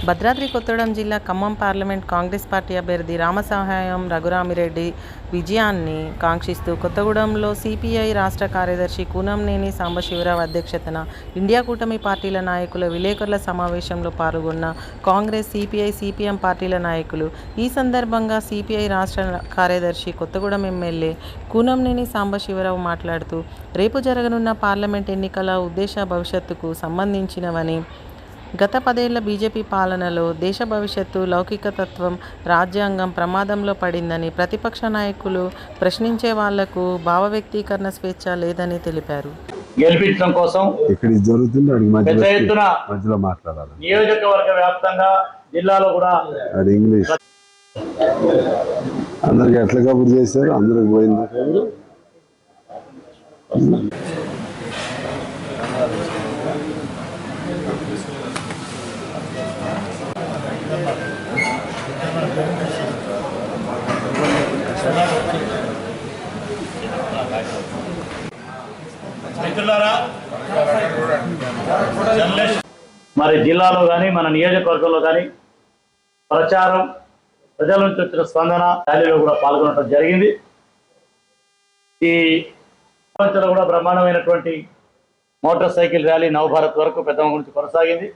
భద్రాద్రి కొత్తగూడెం జిల్లా Khammam parliament Congress party అభ్యర్థి రామసహాయం రఘురామిరెడ్డి విజయాన్ని కాంక్షిస్తూ కొత్తగూడెంలో సిపిఐ రాష్ట్ర కార్యదర్శి కూనంనేని సాంబశివరావు అధ్యక్షతన ఇండియా కూటమి పార్టీల నాయకుల విలేకరుల సమావేశంలో పాల్గొన్న కాంగ్రెస్ సిపిఐ సిపిఎం పార్టీల నాయకులు ఈ సందర్భంగా సిపిఐ రాష్ట్ర కార్యదర్శి కొత్తగూడెం ఎమ్మెల్యే కూనంనేని సాంబశివరావు మాట్లాడుతూ రేపు జరగనున్న పార్లమెంట్ ఎన్నికల ఉద్దేశ భవిష్యత్తుకు సంబంధించినవని గత పదేళ్ళ బీజేపీ పాలనలో దేశ భవిష్యత్తు లౌకికతత్వం రాజ్యాంగం ప్రమాదంలో పడిందని ప్రతిపక్ష నాయకులు ప్రశ్నించే వాళ్ళకు భావ వ్యక్తీకరణ స్వేచ్ఛ లేదని తెలిపారు. గెలిపించడం కోసం ఇక్కడ పెద్ద ఎత్తున మధ్యలో మాట్లాడాలి. నియోజకవర్గ వ్యాప్తంగా జిల్లాలో కూడా అది ఇంగ్లీష్. అందరికి ఎట్లా కబుర్ చేశారు? అందరికి పోయిందా? మరి జిల్లాలో కానీ మన నియోజకవర్గంలో కానీ ప్రచారం ప్రజల నుంచి వచ్చిన స్పందన ర్యాలీలో కూడా పాల్గొనడం జరిగింది. ఈ ప్రపంచంలో కూడా బ్రహ్మాండమైనటువంటి మోటార్ సైకిల్ ర్యాలీ నవభారత్ వరకు పెద్ద గురించి కొనసాగింది.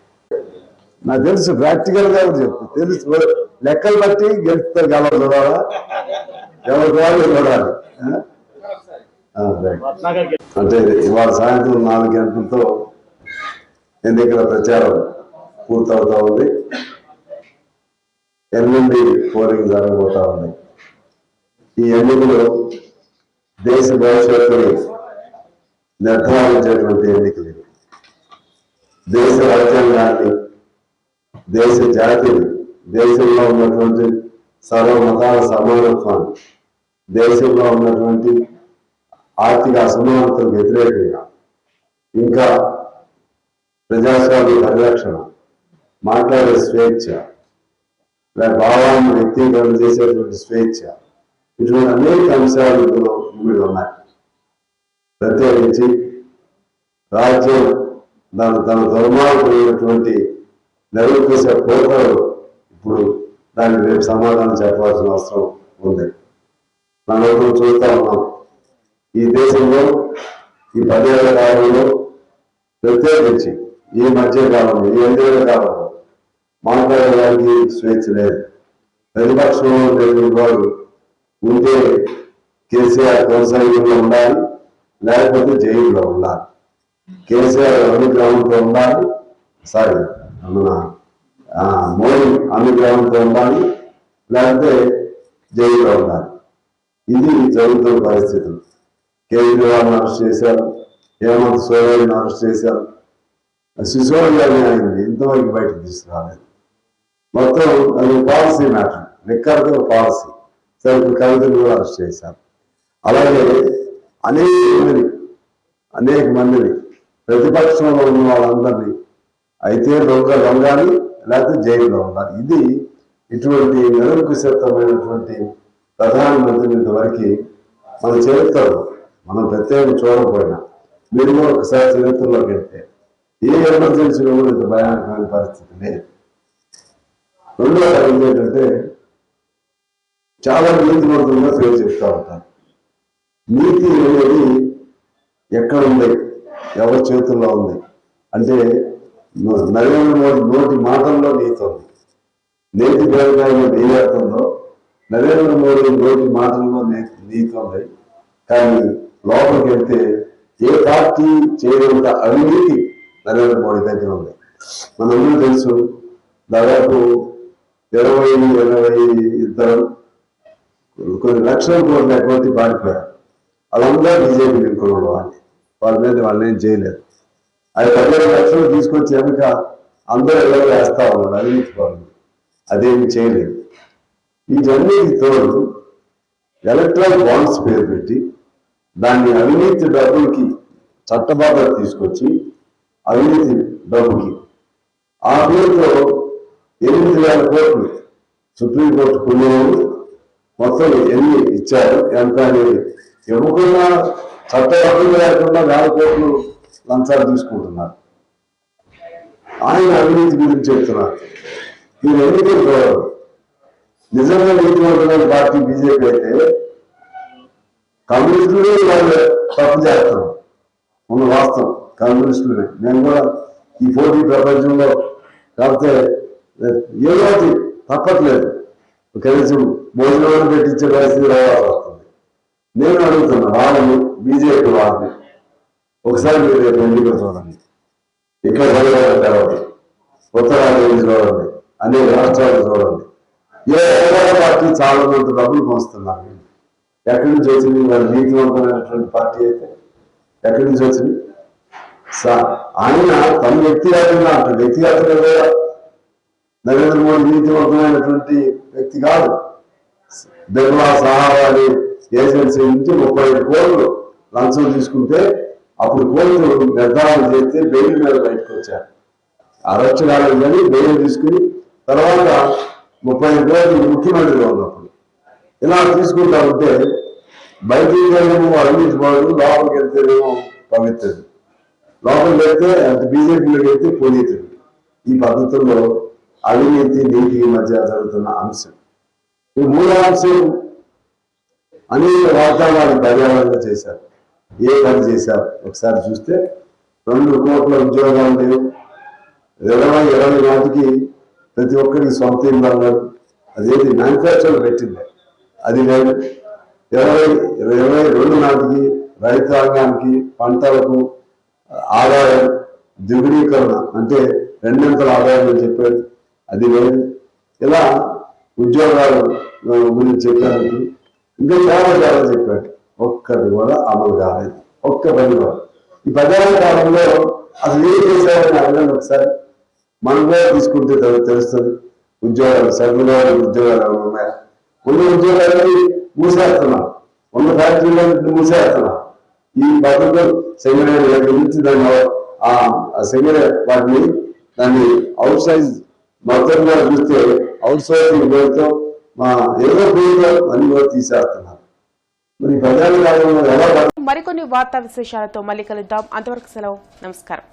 నాకు తెలుసు ప్రాక్టికల్గా చెప్పు తెలుసు లెక్కలు బట్టి గెలుస్తారు ఎవరు చూడాలా అంటే ఇవాళ సాయంత్రం నాలుగు గంటలతో ఎన్నికల ప్రచారం పూర్తవుతా ఉంది? ఎల్లుండి పోలింగ్ జరగబోతా ఉంది. ఈ ఎన్నికలు దేశ భవిష్యత్తుని నిర్ధారించేటువంటి ఎన్నికలు. దేశ రాజ్యాంగాన్ని దేశ జాతిని దేశంలో ఉన్నటువంటి సర్వ మతాల సమానత్వాన్ని దేశంలో ఉన్నటువంటి ఆర్థిక అసమానతకు వ్యతిరేకంగా. ఇంకా ప్రజాస్వామ్య పరిరక్షణ మాట్లాడే స్వేచ్ఛ లేదా భావాన్ని వ్యక్తీకరణ చేసేటువంటి స్వేచ్ఛ ఇటువంటి అనేక అంశాలు ఇందులో ఇమిడి ఉన్నాయి. ప్రత్యేకించి రాజ్యం దాని తన దుర్మార్గమైనటువంటి నిరంకుశ పోకలు ఇప్పుడు దానికి రేపు సమాధానం చెప్పాల్సిన అవసరం ఉంది. మనం చూస్తా ఉన్నాం. ఈ దేశంలో ఈ పదేళ్ళ కాలంలో ప్రత్యేకించి ఈ మధ్య కాలంలో ఈ ఐదేళ్ళ కాలంలో మాట్లాడడానికి స్వేచ్ఛ లేదు. ప్రతిపక్షంలో ఉండేటువంటి వాడు ఉంటే కేసీఆర్ కొనసాగింపులో ఉండాలి లేకపోతే జైల్లో ఉండాలి. కేసీఆర్ అనుగ్రహంతో ఉండాలి సారీ మన మోడీ అనుగ్రహంతో ఉండాలి లేకపోతే జైల్లో ఉండాలి. ఇది జరుగుతున్న పరిస్థితులు. కేజ్రీవాల్ అరెస్ట్ చేశారు. హేమంత్ సోరెన్ అరెస్ట్ చేశారు. సిసోడియాని అయింది ఇంతవరకు బయటకు తీసుకురాలేదు. మొత్తం అది పాలసీ మ్యాటర్. Record policy. సరే కవితలు కవితను కూడా అరెస్ట్ చేశారు. అలాగే అనేక మందిని అనేక మందిని ప్రతిపక్షంలో ఉన్న వాళ్ళందరినీ అయితే దొంగ దొంగని లేకపోతే జైల్లో ఉండాలి ఇది ఇటువంటి నిరంకుశత్వమైనటువంటి ప్రధానమంత్రి ఇంతవరకు మన చరిత్రలో మనం ప్రత్యేకం చూడకపోయినా మీరు కూడా ఒకసారి చరిత్రలోకి వెళ్తే ఏ ఎమర్జెన్సీలో కూడా ఇంత భయానకమైన పరిస్థితి లేదు. రెండో తరగతి ఏంటంటే చాలా నీతి మంత్రులుగా సేవ చెప్తా ఉంటారు. నీతి అనేది ఎక్కడ ఉంది? ఎవరి చేతుల్లో ఉంది? అంటే నరేంద్ర మోడీ నోటి మాటల్లో నీతి ఉంది. నేతి బీరకాయలో నెయ్యేస్తుందో నరేంద్ర మోడీ నోటి మాటల్లో నీతి ఉంది. కానీ లోపలికి వెళ్తే ఏ పార్టీ చేయనంత అవినీతి నరేంద్ర మోడీ దగ్గర ఉంది. మనందరూ తెలుసు దాదాపు ఇరవై ఇరవై ఇద్దరు కొన్ని లక్షల కోట్ల అకౌంట్ పారిపోయారు. వాళ్ళందరూ బీజేపీ నింపుకున్నాడు వాళ్ళని వాళ్ళ మీద వాళ్ళని ఏం చేయలేదు. అది పదిహేను లక్షలు తీసుకొచ్చి వెనుక అందరూ ఎలా వేస్తా ఉన్నారు అవినీతి వాళ్ళు అదేమి చేయలేదు. వీటన్నిటి తోడు ఎలక్ట్రానిక్ బాండ్స్ పేరు పెట్టి దాన్ని అవినీతి డబ్బులకి చట్టబాధ తీసుకొచ్చి అవినీతి డబ్బుకి ఆ పేరుతో ఎనిమిది వేల కోట్లు సుప్రీంకోర్టు పుణ్యము మొత్తం ఎన్ని ఇచ్చారు? ఎంత అనేది ఇవ్వకుండా చట్టబద్ధంగా లేకుండా వేల కోట్లు లంచాలు తీసుకుంటున్నారు. ఆయన అవినీతి గురించి చెప్తున్నారు. ఈ ఎన్నికలు నిజంగా నీతి పార్టీ బీజేపీ అయితే కమ్యూనిస్టులు వాళ్ళు తప్పు చేస్తారు. ఉన్న వాస్తవం. కమ్యూనిస్టులనే మేము కూడా ఈ పోటీ ప్రపంచంలో కాకపోతే ఏదో తప్పట్లేదు. కనీసం భోజనం పెట్టించే పరిస్థితి రావాల్సి వస్తుంది. నేను అడుగుతున్నా వాళ్ళని బీజేపీ వాళ్ళని. ఒకసారి మీరు రేపు ఎన్నికలు చూడండి. ఇక్కడ జరగాలి తర్వాత ఉత్తరాంధ్ర చూడండి. అనేక రాష్ట్రాలు చూడండి. ఏ పార్టీ చాలా మంది డబ్బులు పంచుతున్నారు? ఎక్కడి నుంచి వచ్చింది? మరి నీతివంతమైనటువంటి పార్టీ అయితే ఎక్కడి నుంచి వచ్చింది? సా- ఆయన తన వ్యక్తిగతంగా అంటే వ్యక్తిగతంగా కూడా నరేంద్ర మోడీ నీతివంతమైనటువంటి వ్యక్తి కాదు. బిర్లా సహారాని ఏజెన్సీ నుంచి ముప్పై ఐదు కోట్లు లంచం తీసుకుంటే అప్పుడు కోర్టు నిర్ధారణ చేస్తే బెయిల్ మీద బయటకు వచ్చారు. అరెస్ట్ కాలేదు కానీ బెయిల్ తీసుకుని తర్వాత ముప్పై ఐదు కోట్లు ముఖ్యమంత్రిగా ఉన్నప్పుడు ఇలా తీసుకుంటా ఉంటే బయటికి వెళ్ళేమో అవినీతి పడదు లోపలికి వెళ్తేనేమో పవిత్రుడు. లోపలికి వెళ్తే అంటే బీజేపీలోకి వెళ్తే పునీతుడు. ఈ పద్ధతుల్లో అవినీతి నీతి మధ్య జరుగుతున్న అంశం. ఈ మూడో అంశం అనేక వాగ్దానాలు పర్యావరణ చేశారు. ఏ పని చేశారు? ఒకసారి చూస్తే రెండు కోట్ల ఉద్యోగాలు లేవు ఇరవై ఇరవై నాటికి ప్రతి ఒక్కరికి సొంత ఇల్లు అన్నారు అదేది మ్యానుఫ్యాక్చర్ పెట్టింది. అది లేదు ఇరవై ఇరవై రెండు నాటికి రైతాంగానికి పంటలకు ఆదాయం ద్విగుణీకరణ అంటే రెండింతల ఆదాయం అని చెప్పాడు అది లేదు ఇలా ఉద్యోగాలు గురించి చెప్పడానికి ఇంకా చాలా చాలా చెప్పాడు ఒక్కటి కూడా అమలు కాలేదు. ఒక్క పని కూడా. ఈ పదేళ్ళ కాలంలో అసలు ఏం చేశారని అడగండి ఒకసారి. మనం కూడా తీసుకుంటే తెలుస్తుంది. ఉద్యోగాలు సర్వలో ఉద్యోగాలు ఏమైనా ఉన్నాయా? ఉన్న ఉద్యోగాలకి మూసేస్తున్నాం. ఉన్న ఫ్యాక్టరీలన్నింటినీ మూసేస్తున్నాం. ఈ పద్ధతులు సెమినార్ దగ్గర నుంచి దాన్ని ఆ సెమినార్ వాటిని దాన్ని అవుట్ సైజ్ మొత్తంగా చూస్తే అవుట్ సోర్సింగ్ పేరుతో మా ఏదో పేరుతో అన్ని కూడా తీసేస్తున్నారు. మరి ఈ కాలంలో ఎలా మరికొన్ని వార్తా విశేషాలతో మళ్ళీ కలుద్దాం. అంతవరకు సెలవు. నమస్కారం.